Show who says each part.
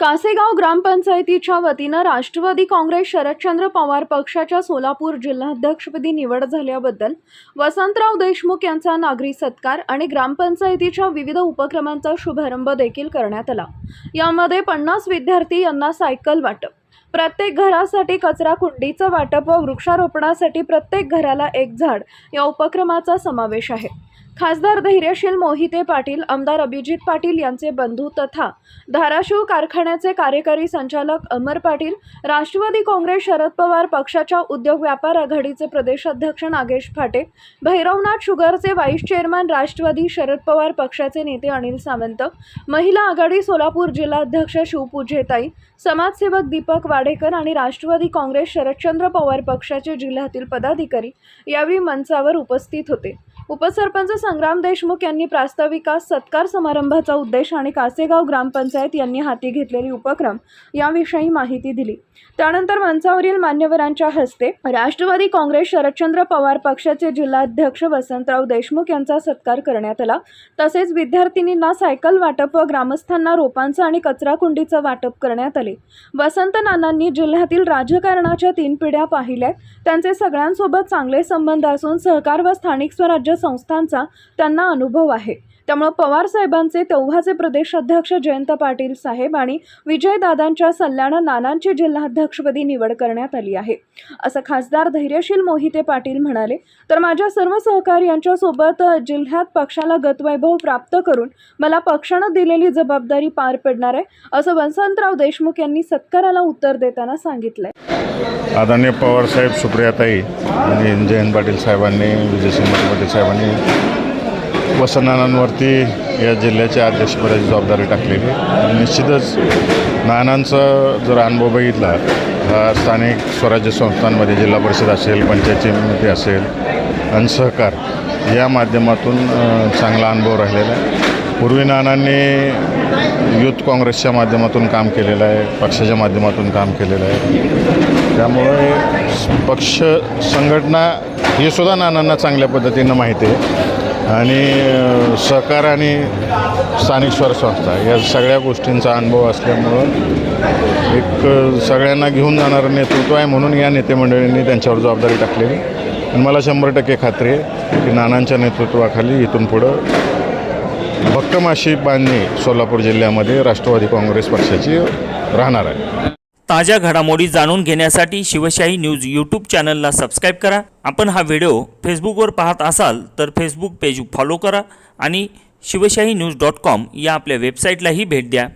Speaker 1: कासेगाव ग्रामपंचायतीच्या वतीनं राष्ट्रवादी काँग्रेस शरदचंद्र पवार पक्षाच्या सोलापूर जिल्हाध्यक्षपदी निवड झाल्याबद्दल वसंतराव देशमुख यांचा नागरी सत्कार आणि ग्रामपंचायतीच्या विविध उपक्रमांचा शुभारंभ देखील करण्यात आला. यामध्ये पन्नास विद्यार्थी यांना सायकल वाटप प्रत्येक घरासाठी कचरा कुंडीचं वाटप व वृक्षारोपणासाठी प्रत्येक घराला एक झाड या उपक्रमाचा समावेश आहे. खासदार धैर्यशील मोहिते पाटील आमदार अभिजित पाटील यांचे बंधू तथा धाराशिव कारखान्याचे कार्यकारी संचालक अमर पाटील राष्ट्रवादी काँग्रेस शरद पवार पक्षाच्या उद्योग व्यापार आघाडीचे प्रदेशाध्यक्ष नागेश फाटे भैरवनाथ शुगरचे व्हाईस चेअरमॅन राष्ट्रवादी शरद पवार पक्षाचे नेते अनिल सावंत महिला आघाडी सोलापूर जिल्हाध्यक्ष शिवपूजेताई समाजसेवक दीपक वाडेकर आणि राष्ट्रवादी काँग्रेस शरदचंद्र पवार पक्षाचे जिल्ह्यातील पदाधिकारी यावेळी मंचावर उपस्थित होते. उपसरपंच संग्राम देशमुख यांनी प्रास्ताविकास सत्कार समारंभाचा उद्देश आणि कासेगाव ग्रामपंचायत यांनी हाती घेतलेली उपक्रम याविषयी माहिती दिली. त्यानंतर मंचावरील मान्यवरांच्या हस्ते राष्ट्रवादी काँग्रेस शरदचंद्र पवार पक्षाचे जिल्हाध्यक्ष वसंतराव देशमुख यांचा सत्कार करण्यात आला. तसेच विद्यार्थिनींना सायकल वाटप व ग्रामस्थांना रोपांचं आणि कचराकुंडीचं वाटप करण्यात आले. वसंत नानांनी जिल्ह्यातील राजकारणाच्या तीन पिढ्या पाहिल्या त्यांचे सगळ्यांसोबत चांगले संबंध असून सहकार व स्थानिक स्वराज्य संस्थांचा त्यांना अनुभव आहे. त्यामुळं पवार साहेबांचे तेव्हाचे प्रदेशाध्यक्ष जयंत पाटील साहेब आणि विजयदादांच्या सल्ल्यानं नानांची जिल्हाध्यक्षपदी निवड करण्यात आली आहे. असं खासदार धैर्यशील मोहिते पाटील म्हणाले तर माझ्या सर्व सहकार्यांच्यासोबत जिल्ह्यात पक्षाला गतवैभव प्राप्त करून मला पक्षानं दिलेली जबाबदारी पार पडणार आहे असं वसंतराव देशमुख यांनी सत्काराला उत्तर देताना सांगितलंय.
Speaker 2: आदरणीय पवारसाहेब सुप्रियाताई आणि जयंत पाटील साहेबांनी विजयसिंह पाटील साहेबांनी वसनानांवरती या जिल्ह्याच्या अध्यक्षपदाची जबाबदारी टाकलेली निश्चितच नानांचा जर अनुभव बघितला हा स्थानिक स्वराज्य संस्थांमध्ये जिल्हा परिषद असेल पंचायत समिती असेल आणि सहकार या माध्यमातून चांगला अनुभव राहिलेला आहे. पूर्वी नानांनी युथ काँग्रेसच्या माध्यमातून काम केलेलं आहे पक्षाच्या माध्यमातून काम केलेलं आहे. त्यामुळे पक्ष संघटना हे सुद्धा नानांना चांगल्या पद्धतीनं माहिती आहे. आणि सहकार आणि स्थानिक स्वर संस्था या सगळ्या गोष्टींचा अनुभव असल्यामुळं एक सगळ्यांना घेऊन जाणारं नेतृत्व आहे म्हणून या नेतेमंडळींनी त्यांच्यावर जबाबदारी टाकलेली. आणि मला शंभर टक्के खात्री आहे की नानांच्या नेतृत्वाखाली इथून पुढं भक्कमाशी बांधणी सोलापूर जिल्ह्यामध्ये राष्ट्रवादी काँग्रेस पक्षाची राहणार आहे.
Speaker 3: ताज्या घडामोडी जाणून घेण्यासाठी शिवशाही न्यूज यूट्यूब चॅनलला सबस्क्राईब करा. आपण हा व्हिडिओ फेसबुकवर पाहत असाल तर फेसबुक पेज फॉलो करा आणि शिवशाही न्यूज डॉट कॉम या आपल्या वेबसाईटलाही भेट द्या.